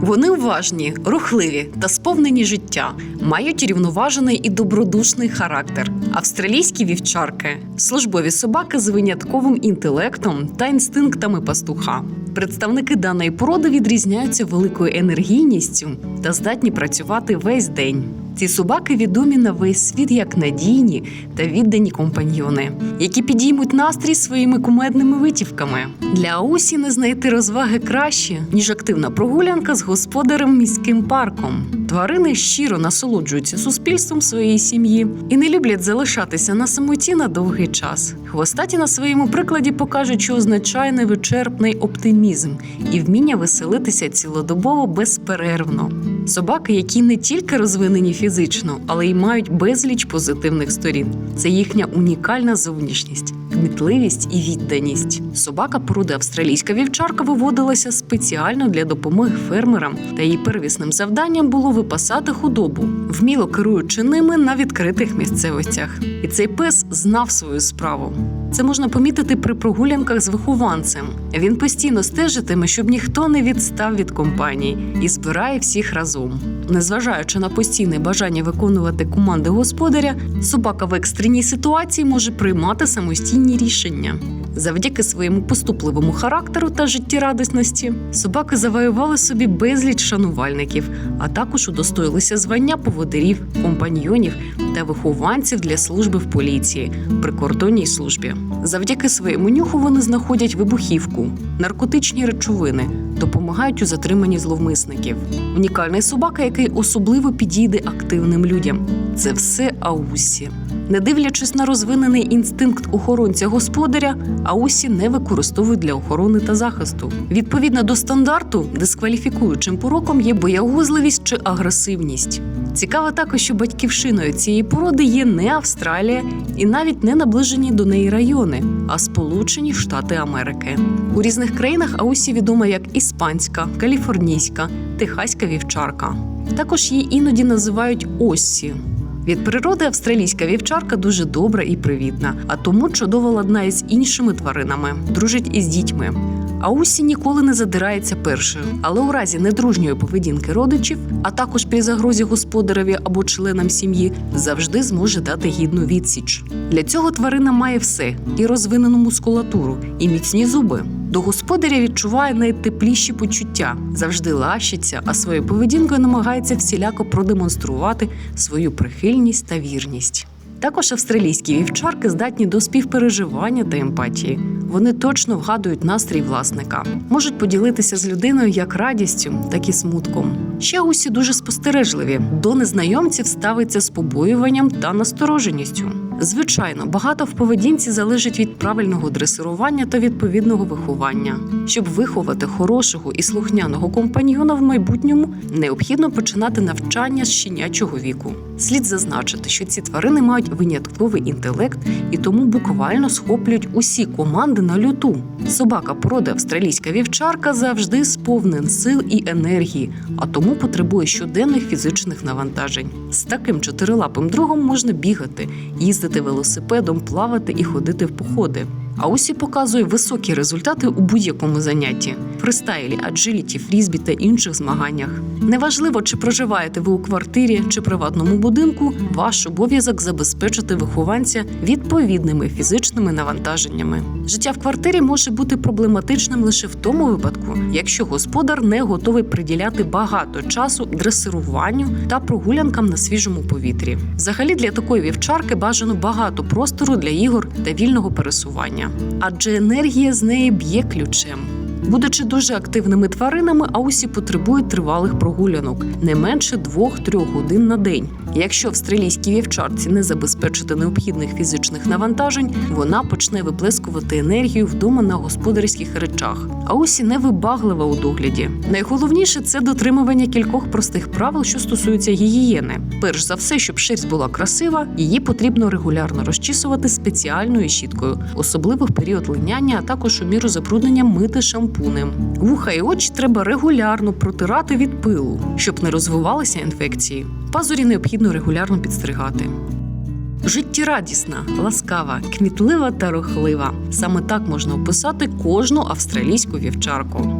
Вони уважні, рухливі та сповнені життя, мають рівноважений і добродушний характер. Австралійські вівчарки службові собаки з винятковим інтелектом та інстинктами пастуха. Представники даної породи відрізняються великою енергійністю та здатні працювати весь день. Ці собаки відомі на весь світ як надійні та віддані компаньйони, які підіймуть настрій своїми кумедними витівками. Для Аусі не знайти розваги краще, ніж активна прогулянка з господарем міським парком. Тварини щиро насолоджуються суспільством своєї сім'ї і не люблять залишатися на самоті на довгий час. Хвостаті на своєму прикладі покажуть, що означає невичерпний оптимізм і вміння веселитися цілодобово безперервно. Собаки, які не тільки розвинені фізично, але й мають безліч позитивних сторін. Це їхня унікальна зовнішність, кмітливість і відданість. Собака породи австралійська вівчарка виводилася спеціально для допомоги фермерам, та її первісним завданням було випасати худобу, вміло керуючи ними на відкритих місцевостях. І цей пес знав свою справу. Це можна помітити при прогулянках з вихованцем. Він постійно стежитиме, щоб ніхто не відстав від компанії і збирає всіх разом. Незважаючи на постійне бажання виконувати команди господаря, собака в екстреній ситуації може приймати самостійні рішення. Завдяки своєму поступливому характеру та життєрадісності собаки завоювали собі безліч шанувальників, а також удостоїлися звання поводирів, компаньйонів та вихованців для служби в поліції, прикордонній службі. Завдяки своєму нюху вони знаходять вибухівку, наркотичні речовини, допомагають у затриманні зловмисників. Унікальний собака, який особливо підійде активним людям. Це все Аусі. Не дивлячись на розвинений інстинкт охоронця господаря, Аусі не використовують для охорони та захисту. Відповідно до стандарту, дискваліфікуючим пороком є боягузливість чи агресивність. Цікаво також, що батьківщиною цієї породи є не Австралія і навіть не наближені до неї райони, а Сполучені Штати Америки. У різних країнах Аусі відома як іспанська, каліфорнійська, техаська вівчарка. Також її іноді називають Оссі. Від природи австралійська вівчарка дуже добра і привітна, а тому чудово ладна із іншими тваринами, дружить із дітьми. А Усі ніколи не задирається першою, але у разі недружньої поведінки родичів, а також при загрозі господареві або членам сім'ї, завжди зможе дати гідну відсіч. Для цього тварина має все: і розвинену мускулатуру, і міцні зуби. До господаря відчуває найтепліші почуття, завжди лащиться, а своєю поведінкою намагається всіляко продемонструвати свою прихильність та вірність. Також австралійські вівчарки здатні до співпереживання та емпатії. Вони точно вгадують настрій власника, можуть поділитися з людиною як радістю, так і смутком. Ще усі дуже спостережливі. До незнайомців ставиться з побоюванням та настороженістю. Звичайно, багато в поведінці залежить від правильного дресирування та відповідного виховання. Щоб виховати хорошого і слухняного компаньйона в майбутньому, необхідно починати навчання з щенячого віку. Слід зазначити, що ці тварини мають винятковий інтелект і тому буквально схоплюють усі команди на люту. Собака породи австралійська вівчарка завжди сповнен сил і енергії, а тому потребує щоденних фізичних навантажень. З таким чотирилапим другом можна бігати, їздити велосипедом, плавати і ходити в походи. А усі показує високі результати у будь-якому занятті фристайлі, аджиліті, фрізбі та інших змаганнях. Неважливо, чи проживаєте ви у квартирі чи приватному будинку, ваш обов'язок забезпечити вихованця відповідними фізичними навантаженнями. Життя в квартирі може бути проблематичним лише в тому випадку, якщо господар не готовий приділяти багато часу дресируванню та прогулянкам на свіжому повітрі. Взагалі для такої вівчарки бажано багато простору для ігор та вільного пересування, адже енергія з неї б'є ключем. Будучи дуже активними тваринами, аусі потребують тривалих прогулянок не менше 2-3 годин на день. Якщо австралійській вівчарці не забезпечити необхідних фізичних навантажень, вона почне виплескувати енергію вдома на господарських речах. Аусі невибаглива у догляді. Найголовніше це дотримування кількох простих правил, що стосуються гігієни. Перш за все, щоб шерсть була красива, її потрібно регулярно розчісувати спеціальною щіткою, особливо в період линяння, а також у міру забруднення мити шампунем. Вуха і очі треба регулярно протирати від пилу, щоб не розвивалися інфекції. Пазурі необхідно регулярно підстригати. Життєрадісна, ласкава, кмітлива та рухлива. Саме так можна описати кожну австралійську вівчарку.